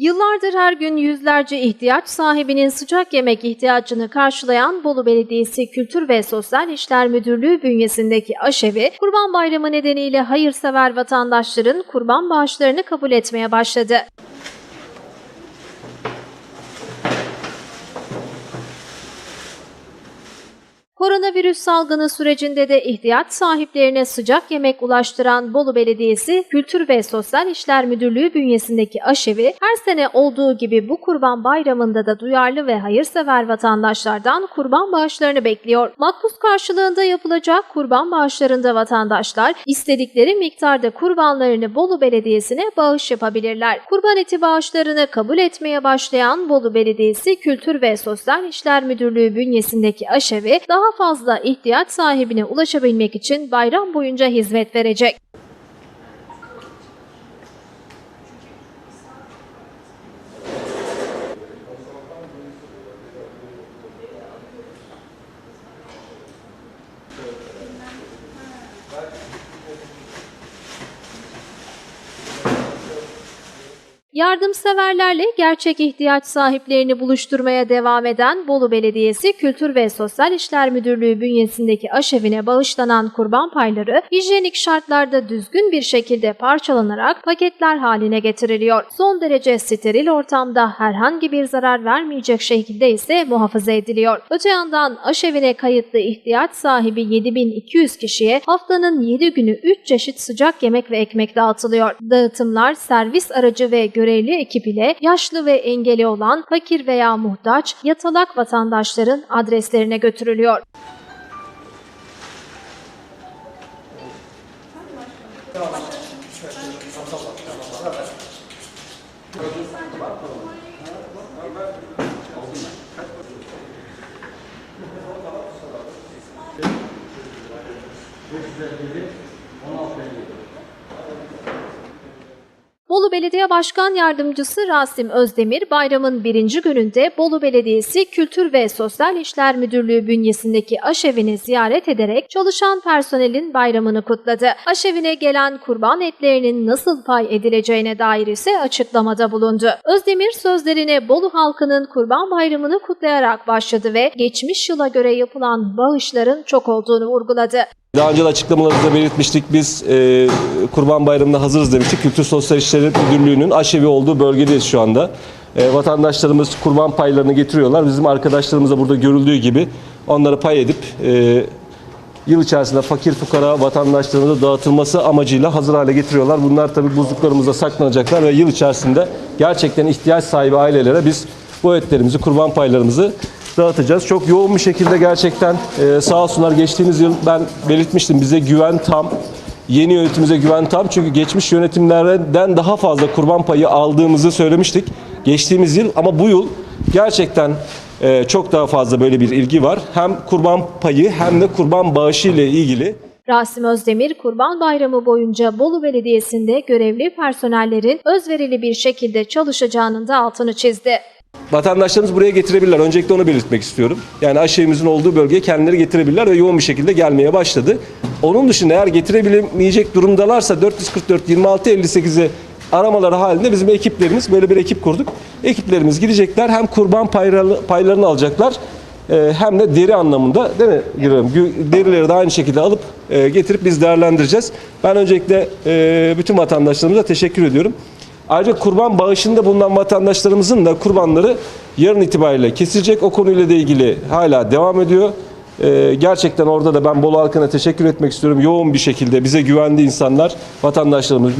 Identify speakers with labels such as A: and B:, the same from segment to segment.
A: Yıllardır her gün yüzlerce ihtiyaç sahibinin sıcak yemek ihtiyacını karşılayan Bolu Belediyesi Kültür ve Sosyal İşler Müdürlüğü bünyesindeki aşevi, Kurban Bayramı nedeniyle hayırsever vatandaşların kurban bağışlarını kabul etmeye başladı. Koronavirüs salgını sürecinde de ihtiyaç sahiplerine sıcak yemek ulaştıran Bolu Belediyesi Kültür ve Sosyal İşler Müdürlüğü bünyesindeki aşevi her sene olduğu gibi bu Kurban Bayramı'nda da duyarlı ve hayırsever vatandaşlardan kurban bağışlarını bekliyor. Makbuz karşılığında yapılacak kurban bağışlarında vatandaşlar istedikleri miktarda kurbanlarını Bolu Belediyesi'ne bağış yapabilirler. Kurban eti bağışlarını kabul etmeye başlayan Bolu Belediyesi Kültür ve Sosyal İşler Müdürlüğü bünyesindeki aşevi daha fazla ihtiyaç sahibine ulaşabilmek için bayram boyunca hizmet verecek. Yardımseverlerle gerçek ihtiyaç sahiplerini buluşturmaya devam eden Bolu Belediyesi Kültür ve Sosyal İşler Müdürlüğü bünyesindeki aşevine bağışlanan kurban payları hijyenik şartlarda düzgün bir şekilde parçalanarak paketler haline getiriliyor. Son derece steril ortamda herhangi bir zarar vermeyecek şekilde ise muhafaza ediliyor. Öte yandan aşevine kayıtlı ihtiyaç sahibi 7200 kişiye haftanın 7 günü 3 çeşit sıcak yemek ve ekmek dağıtılıyor. Dağıtımlar servis aracı ve görevli ekip ile yaşlı ve engeli olan fakir veya muhtaç yatalak vatandaşların adreslerine götürülüyor. Bolu Belediye Başkan Yardımcısı Rasim Özdemir, bayramın birinci gününde Bolu Belediyesi Kültür ve Sosyal İşler Müdürlüğü bünyesindeki aşevini ziyaret ederek çalışan personelin bayramını kutladı. Aşevine gelen kurban etlerinin nasıl pay edileceğine dair ise açıklamada bulundu. Özdemir sözlerine Bolu halkının kurban bayramını kutlayarak başladı ve geçmiş yıla göre yapılan bağışların çok olduğunu vurguladı.
B: Daha önce de açıklamalarımızda belirtmiştik. Biz e, Kurban Bayramı'na hazırız demiştik. Kültür Sosyal İşleri Müdürlüğü'nün aşevi olduğu bölgedeyiz şu anda. E, vatandaşlarımız kurban paylarını getiriyorlar. Bizim arkadaşlarımız da burada görüldüğü gibi onları pay edip e, yıl içerisinde fakir fukara vatandaşlarımıza dağıtılması amacıyla hazır hale getiriyorlar. Bunlar tabii buzluklarımızda saklanacaklar ve yıl içerisinde gerçekten ihtiyaç sahibi ailelere biz bu etlerimizi, kurban paylarımızı dağıtacağız. Çok yoğun bir şekilde gerçekten e, sağ olsunlar geçtiğimiz yıl ben belirtmiştim bize güven tam. Yeni yönetimimize güven tam çünkü geçmiş yönetimlerden daha fazla kurban payı aldığımızı söylemiştik geçtiğimiz yıl ama bu yıl gerçekten e, çok daha fazla böyle bir ilgi var. Hem kurban payı hem de kurban bağışı ile ilgili
A: Rasim Özdemir, Kurban Bayramı boyunca Bolu Belediyesi'nde görevli personellerin özverili bir şekilde çalışacağının da altını çizdi.
B: Vatandaşlarımız buraya getirebilirler. Öncelikle onu belirtmek istiyorum. Yani aşevimizin olduğu bölgeye kendileri getirebilirler ve yoğun bir şekilde gelmeye başladı. Onun dışında eğer getirebilemeyecek durumdalarsa 444 26 58'i aramaları halinde bizim ekiplerimiz böyle bir ekip kurduk. Ekiplerimiz gidecekler hem kurban paylarını, alacaklar e, hem de deri anlamında değil mi Gürem? Gü- Derileri de aynı şekilde alıp e, getirip biz değerlendireceğiz. Ben öncelikle e, bütün vatandaşlarımıza teşekkür ediyorum. Ayrıca kurban bağışında bulunan vatandaşlarımızın da kurbanları yarın itibariyle kesilecek. O konuyla da ilgili hala devam ediyor. Ee, gerçekten orada da ben Bolu halkına teşekkür etmek istiyorum. Yoğun bir şekilde bize güvendi insanlar, vatandaşlarımız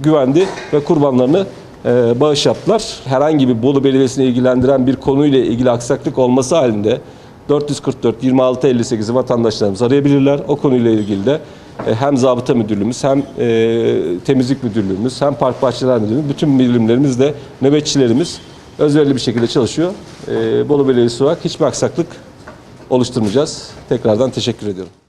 B: güvendi ve kurbanlarını e, bağış yaptılar. Herhangi bir Bolu Belediyesi'ni ilgilendiren bir konuyla ilgili aksaklık olması halinde 444 26 58'i vatandaşlarımız arayabilirler. O konuyla ilgili de hem zabıta müdürlüğümüz hem e, temizlik müdürlüğümüz hem park bahçeler müdürlüğümüz bütün birimlerimiz de nöbetçilerimiz özverili bir şekilde çalışıyor. E, Bolu Belediyesi olarak hiçbir aksaklık oluşturmayacağız. Tekrardan teşekkür ediyorum.